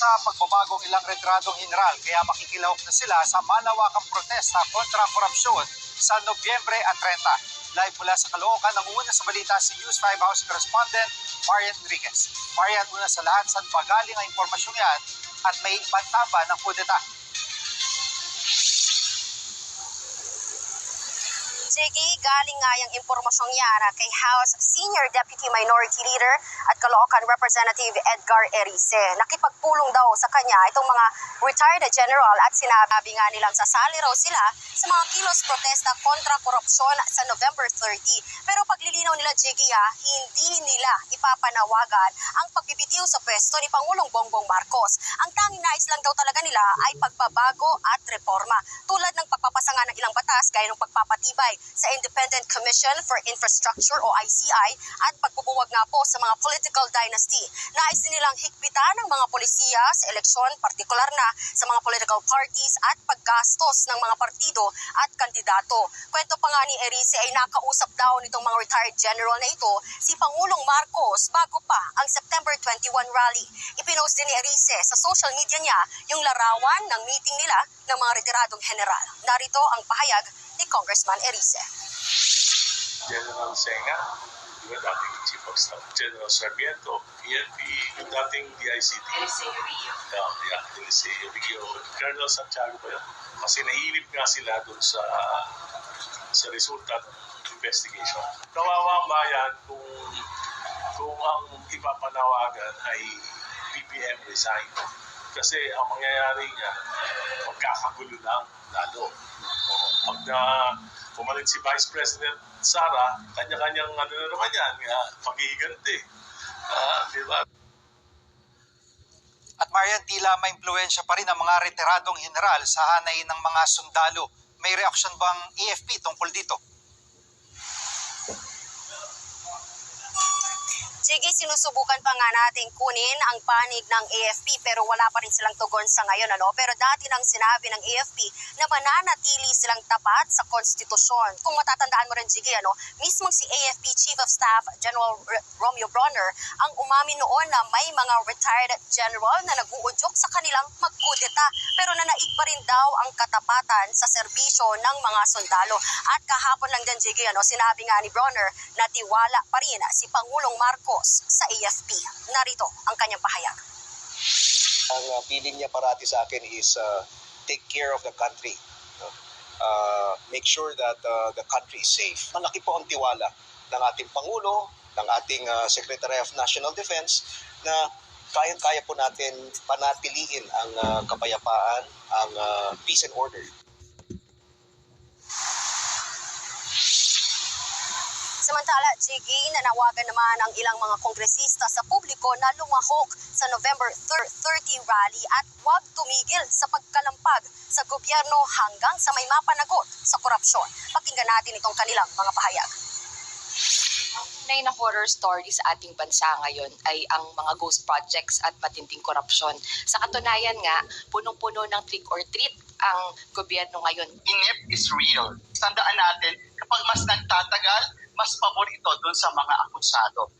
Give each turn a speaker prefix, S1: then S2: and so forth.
S1: sa pagbabagong ilang retradong general kaya makikilahok na sila sa malawakang protesta kontra korupsyon sa Nobyembre at 30. Live mula sa Caloocan, nangunguna sa balita si News 5 House Correspondent Marian Enriquez. Marian, una sa lahat, saan pa galing ang impormasyong yan at may banta ba ng kudeta?
S2: Jiggy, galing nga yung impormasyong yan kay House Senior Deputy Minority Leader at Caloocan Representative Edgar Erice. Nakipagpulong daw sa kanya itong mga retired general at sinabi nga nilang sasali raw sila sa mga kilos protesta kontra korupsyon sa November 30. Pero paglilinaw nila Jiggy ah, hindi nila ipapanawagan ang pagbibitiw sa pwesto ni Pangulong Bongbong Marcos. Ang tanging nais lang daw talaga nila ay pagbabago at reforma tulad ng pagpapasanga ng ilang batas gaya ng pagpapatibay sa Independent Commission for Infrastructure o ICI at pagbubuwag nga po sa mga political dynasty. Nais nilang higpitan ng mga polisiya sa eleksyon, partikular na sa mga political parties at paggastos ng mga partido at kandidato. Kwento pa nga ni Erice ay nakausap daw nitong mga retired general na ito si Pangulong Marcos bago pa ang September 21 rally. Ipinost din ni Erice sa social media niya yung larawan ng meeting nila ng mga retiradong general. Narito ang pahayag ni Congressman Erice.
S3: General Senga, ba, dating Chief of Staff, General Sarmiento, PNP, yung dating DICT. Yeah, yeah, Eliseo Rio, Colonel Santiago ba yun? Kasi nailip nga sila dun sa sa resulta ng investigation. Kawawa ang bayan kung kung ang ipapanawagan ay BBM resign. Kasi ang mangyayari niya, magkakagulo lang lalo. Pag na pumalit si Vice President Sara, kanya-kanyang ano na naman yan, uh, paghihiganti. Ah, di ba?
S1: At Marian, tila may impluensya pa rin ang mga retiradong general sa hanay ng mga sundalo. May reaksyon bang AFP tungkol dito?
S2: Sige, sinusubukan pa nga natin kunin ang panig ng AFP pero wala pa rin silang tugon sa ngayon. Ano? Pero dati nang sinabi ng AFP na mananatili silang tapat sa konstitusyon. Kung matatandaan mo rin, Jiggy, ano, mismong si AFP Chief of Staff General R- Romeo Bronner ang umamin noon na may mga retired general na naguudyok sa kanilang magkudeta. Pero nanaig pa rin daw ang katapatan sa serbisyo ng mga sundalo. At kahapon lang din, Jiggy, ano, sinabi nga ni Bronner na tiwala pa rin si Pangulong Marcos sa AFP. Narito ang kanyang pahayag.
S4: ang uh, feeling niya parati sa akin is uh, take care of the country. no? Uh, make sure that uh, the country is safe. Malaki po ang tiwala ng ating Pangulo, ng ating uh, Secretary of National Defense na kayang-kaya po natin panatiliin ang uh, kapayapaan, ang uh, peace and order.
S2: Samantala, Jiggy, nanawagan naman ang ilang mga kongresista sa publiko na lumahok sa November 30 rally at huwag tumigil sa pagkalampag sa gobyerno hanggang sa may mapanagot sa korupsyon. Pakinggan natin itong kanilang mga pahayag.
S5: tunay na horror story sa ating bansa ngayon ay ang mga ghost projects at matinding korupsyon. Sa katunayan nga, punong-puno ng trick or treat ang gobyerno ngayon.
S6: inept is real. Tandaan natin, kapag mas nagtatagal, mas pabor ito dun sa mga akusado.